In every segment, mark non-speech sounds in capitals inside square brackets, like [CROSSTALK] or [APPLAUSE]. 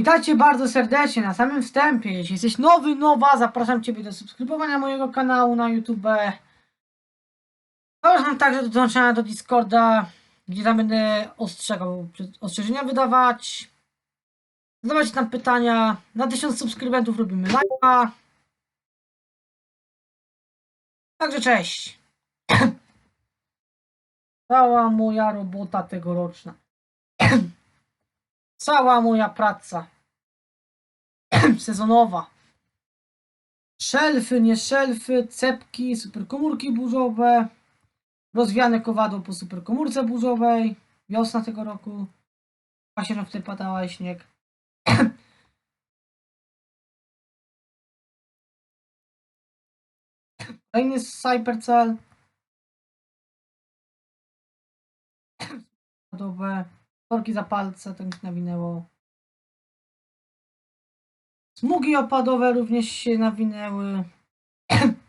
Witajcie bardzo serdecznie na samym wstępie. Jeśli jesteś nowy, nowa, zapraszam Ciebie do subskrybowania mojego kanału na YouTube. Zapraszam także do dołączenia do Discorda, gdzie tam będę ostrzegał, ostrzeżenia wydawać. Zadawać tam pytania. Na 1000 subskrybentów robimy live'a. Także cześć. [COUGHS] Cała moja robota tegoroczna. Cała moja praca [CLEARS THROAT] sezonowa. Szelfy, nie szelfy, cepki, superkomórki burzowe, rozwiane kowadło po superkomórce burzowej, wiosna tego roku, właśnie wtedy padała śnieg. [CLEARS THROAT] Kolejny Cybercell. [CLEARS THROAT] Kowadowe, korki za palce, to mi nawinęło. Smugi opadowe również się nawinęły. [CLEARS THROAT]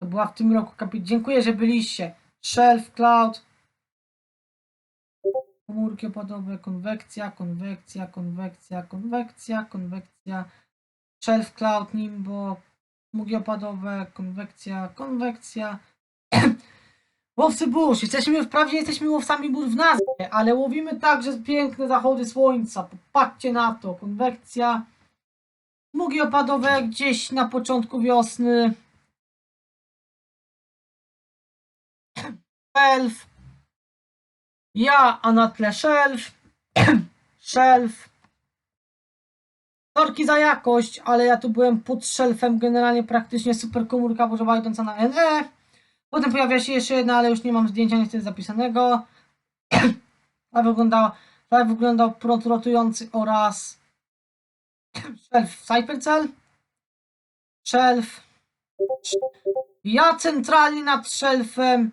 To była w tym roku kapit. Dziękuję, że byliście. Shelf, cloud. Komórki opadowe, konwekcja, konwekcja, konwekcja, konwekcja, konwekcja. Shelf, cloud, nimbo. Smugi opadowe, konwekcja, konwekcja. Łowcy burz. Jesteśmy wprawdzie jesteśmy łowcami burz w nazwie, ale łowimy także piękne zachody słońca. Popatrzcie na to. Konwekcja. Smugi opadowe gdzieś na początku wiosny. Szelf. Ja, a na tle szelf. szelf. Torki za jakość, ale ja tu byłem pod szelfem. Generalnie praktycznie super komórka burzowa idąca na NE. Potem pojawia się jeszcze jedna, ale już nie mam zdjęcia niestety zapisanego. [CLEARS THROAT] A wyglądał, tak wyglądał prąd rotujący oraz [CLEARS THROAT] shelf Cybercell. Shelf. Ja centralnie nad shelfem.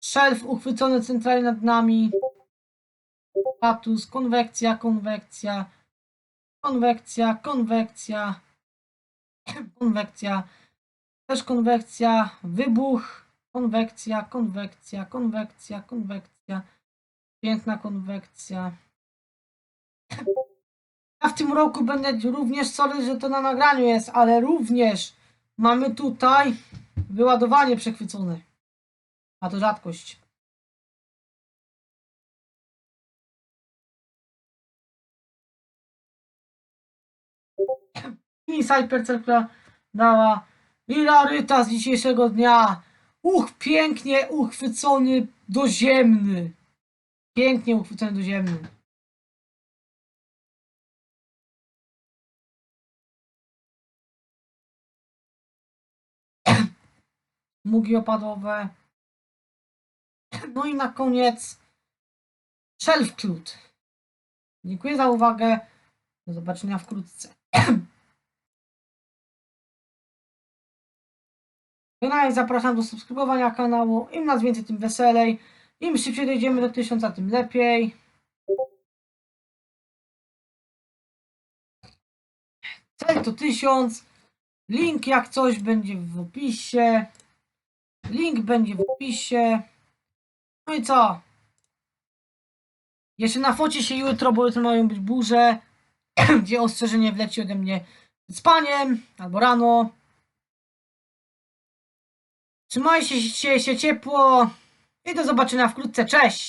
Shelf uchwycony centralnie nad nami. Status, konwekcja, konwekcja. Konwekcja, konwekcja. [CLEARS THROAT] Konwekcja. Też konwekcja, wybuch. Konwekcja, konwekcja, konwekcja, konwekcja. Piękna konwekcja. Ja w tym roku będę również, sorry, że to na nagraniu jest, ale również mamy tutaj wyładowanie przechwycone. A to rzadkość. I Cybercell, która dała Ilaryta z dzisiejszego dnia. Uch, pięknie uchwycony doziemny. Pięknie uchwycony doziemny. [CLEARS THROAT] Mugi opadowe. No i na koniec Shelf Clut. Dziękuję za uwagę. Do zobaczenia wkrótce. [CLEARS THROAT] Generalnie zapraszam do subskrybowania kanału. Im nas więcej, tym weselej. Im szybciej dojdziemy do tysiąca, tym lepiej. Cel to tysiąc. Link jak coś będzie w opisie. Link będzie w opisie. No i co? Jeszcze na focie się jutro, bo jutro mają być burze, [CLEARS THROAT] gdzie ostrzeżenie wleci ode mnie z paniem albo rano. Trzymajcie się, ciepło i do zobaczenia wkrótce. Cześć!